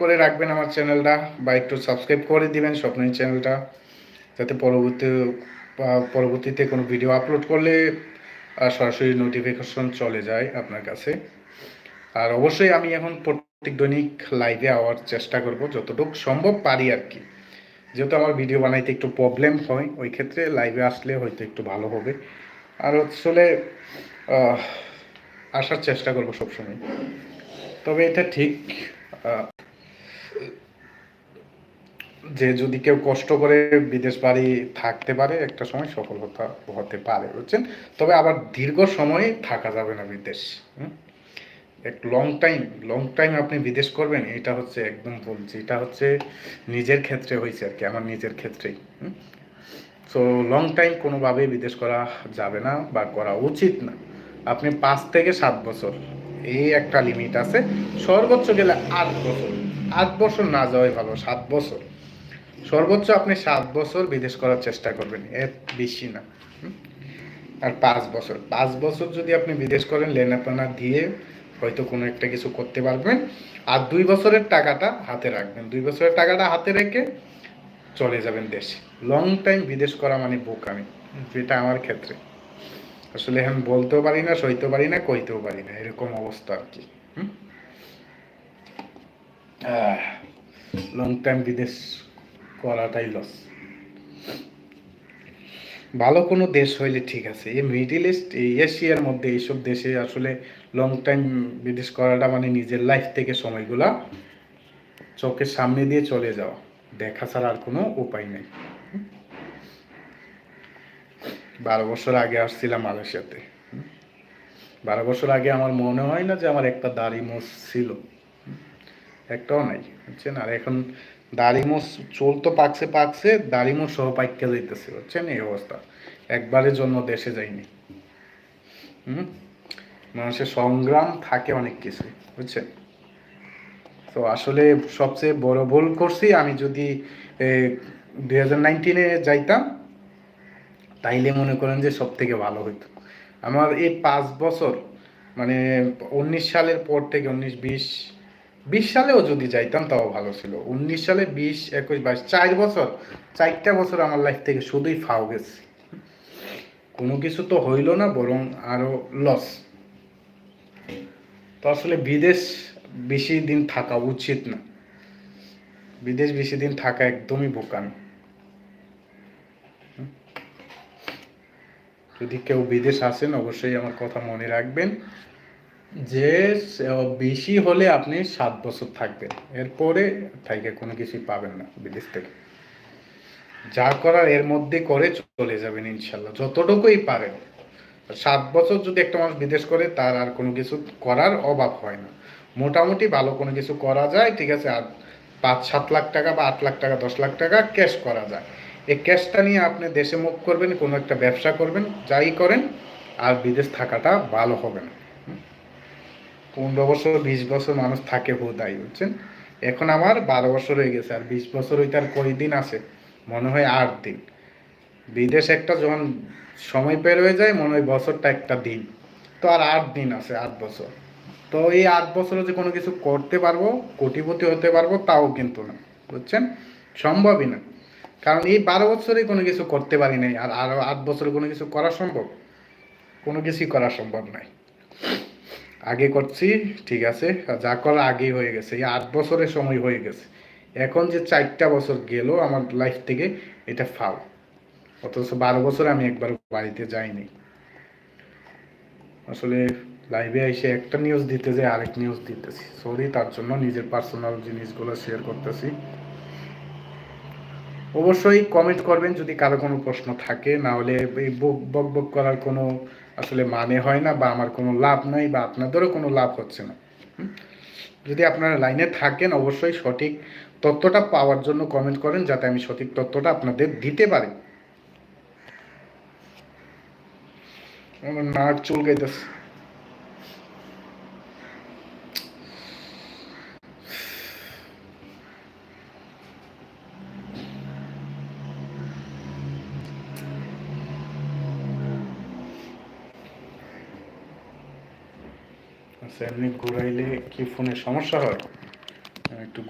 করে রাখবেন আমার চ্যানেলটা বা একটু সাবস্ক্রাইব করে দিবেন স্বপ্নের চ্যানেলটা, যাতে পরবর্তী পরবর্তীতে কোনো ভিডিও আপলোড করলে সরাসরি নোটিফিকেশন চলে যায় আপনার কাছে। আর অবশ্যই আমি এখন প্রত্যেক দৈনিক লাইভে আওয়ার চেষ্টা করব, যতটুকু সম্ভব পারি আর কি। যেহেতু আমার ভিডিও বানাইতে একটু প্রবলেম হয়, ওই ক্ষেত্রে লাইভে আসলে হয়তো একটু ভালো হবে। আর আসলে আসার চেষ্টা করব সবসময়। তবে এটা ঠিক যে যদি কেউ কষ্ট করে বিদেশ বাড়ি থাকতে পারে, একটা সময় সফল হতে পারে, বুঝছেন? তবে আবার দীর্ঘ সময় থাকা যাবে না বিদেশ? এক লং টাইম লং টাইম আপনি বিদেশ করবেন, এটা হচ্ছে একদম বলছি, এটা হচ্ছে নিজের ক্ষেত্রে হয়েছে আর কি, আমার নিজের ক্ষেত্রেই সো লং টাইম কোনোভাবেই বিদেশ করা যাবে না বা করা উচিত না। আপনি পাঁচ থেকে সাত বছর, এই একটা লিমিট আছে, সর্বোচ্চ গেলে আট বছর আট বছর না যাওয়াই ভালো, সাত বছর। সর্বোচ্চ আপনি সাত বছর বিদেশ করার চেষ্টা করবেন, এর বেশি না? আর পাঁচ বছর পাঁচ বছর যদি আপনি বিদেশ করেন, লেনাপোনা দিয়ে হয়তো কোনো একটা কিছু করতে পারবেন। আর দুই বছরের টাকাটা হাতে রাখবেন। দুই বছরের টাকাটা হাতে রেখে চলে যাবেন দেশে। লং টাইম বিদেশ করা মানে বোকামি, যেটা আমার ক্ষেত্রে। আসলে আমি বলতেও পারি না, সইতেও পারি না, কইতেও পারি না, এরকম অবস্থা আর কি। লং টাইম বিদেশ করাটাই লস ভালো কোনো দেশ হইলে ঠিক আছে। এই মিডিল ইস্ট এই এশিয়ার মধ্যে এইসব দেশে আসলে লং টাইম বিদেশ করাটা মানে নিজের লাইফ থেকে সময়গুলা চোখের সামনে দিয়ে চলে যাওয়া। দেখা ছাড়া আর কোনো উপায় নেই। বারো বছর আগে আসছিলাম মালয়েশিয়াতে। বারো বছর আগে আমার মনে হয় না যে আমার একটা দাড়ি মোষ ছিল। একটাও নাই, বুঝছেন? আর এখন দাড়ি মোষ চুল তো পাকছে পাকছে দাড়ি মোষ সহ পাইকা যাইতেছে বুঝছেন? এই অবস্থা। একবারের জন্য দেশে যাইনি হুম? মানুষের সংগ্রাম থাকে অনেক কিছু বুঝছেন? তো আসলে সবচেয়ে বড় ভুল করছি, আমি যদি দুই হাজার নাইনটিনে যাইতাম, তাইলে মনে করেন যে সব থেকে ভালো হইতো। আমার এই পাঁচ বছর মানে উনিশ সালের পর থেকে, উনিশ, বিশ বিশ সালেও যদি যাইতাম, তাও ভালো ছিল। উনিশ সালে বিশ, একুশ, বাইশ, চার বছর, চারটা বছর আমার লাইফ থেকে শুধুই ফাও গেছে। কোনো কিছু তো হইল না, বরং আরও লস তো আসলে বিদেশ বেশি দিন থাকা উচিত না। বিদেশ বেশি দিন থাকা একদমই বোকান যদি কেউ বিদেশ আসেন, অবশ্যই আমার কথা মনে রাখবেন। যে বেশি হলে আপনি সাত বছর থাকবেন। এরপরে থাইকে কোনো কিছুই পাবেন না বিদেশ থেকে। যা করার এর মধ্যে করে চলে যাবেন ইনশাল্লাহ, যতটুকুই পারেন। সাত বছর যদি একটা মানুষ বিদেশ করে, তার আর কোনো কিছু করার অভাব হয় না। মোটামুটি ভালো কোনো কিছু করা যায়, ঠিক আছে? আর পাঁচ, সাত লাখ টাকা বা আট লাখ টাকা, দশ লাখ টাকা ক্যাশ করা যায়। এই ক্যাশটা নিয়ে আপনি দেশে মুখ করবেন, কোনো একটা ব্যবসা করবেন, যাই করেন, আর বিদেশ থাকাটা ভালো হবে না? পনেরো বছর, বিশ বছর মানুষ থাকে বোধাই বুঝছেন? এখন আমার বারো বছর হয়ে গেছে, আর বিশ বছর ওই তার কয় দিন আছে? মনে হয় আট দিন। বিদেশ একটা যখন সময় পের হয়ে যায়, মনে হয় বছরটা একটা দিন। তো আর আট দিন আছে, আট বছর। তো এই আট বছরে যে কোনো কিছু করতে পারব, কোটিপতি হতে পারব, তাও কিন্তু না, বুঝছেন? সম্ভবই না। কারণ এই বারো বছরে কোনো কিছু করতে পারি নাই, আর আরও আট বছরে কোনো কিছু করা সম্ভব? কোনো কিছুই করা সম্ভব নয় আগে করছি, ঠিক আছে? যা করা আগেই হয়ে গেছে। এই আট বছরের সময় হয়ে গেছে। এখন যে চারটা বছর গেল আমার লাইফ থেকে, এটা ফাও অথচ বারো বছর আমি একবার বাড়িতে যাইনি। আসলে লাইভে এসে একটা নিউজ দিতে যে আরেক নিউজ দিতেছি। সরি তার জন্য নিজের পার্সোনাল জিনিসগুলো শেয়ার করতেছি। অবশ্যই কমেন্ট করবেন যদি কারও কোনো প্রশ্ন থাকে, না হলে এই বক বক করার কোনো আসলে মানে হয় না বা আমার কোনো লাভ নাই বা আপনাদেরও কোনো লাভ হচ্ছে না? যদি আপনারা লাইনে থাকেন, অবশ্যই সঠিক তথ্যটা পাওয়ার জন্য কমেন্ট করেন যাতে আমি সঠিক তথ্যটা আপনাদের দিতে পারি। আমার নাক চুল আচ্ছা এমনি ঘুরাইলে কি ফোনে সমস্যা হয়? একটু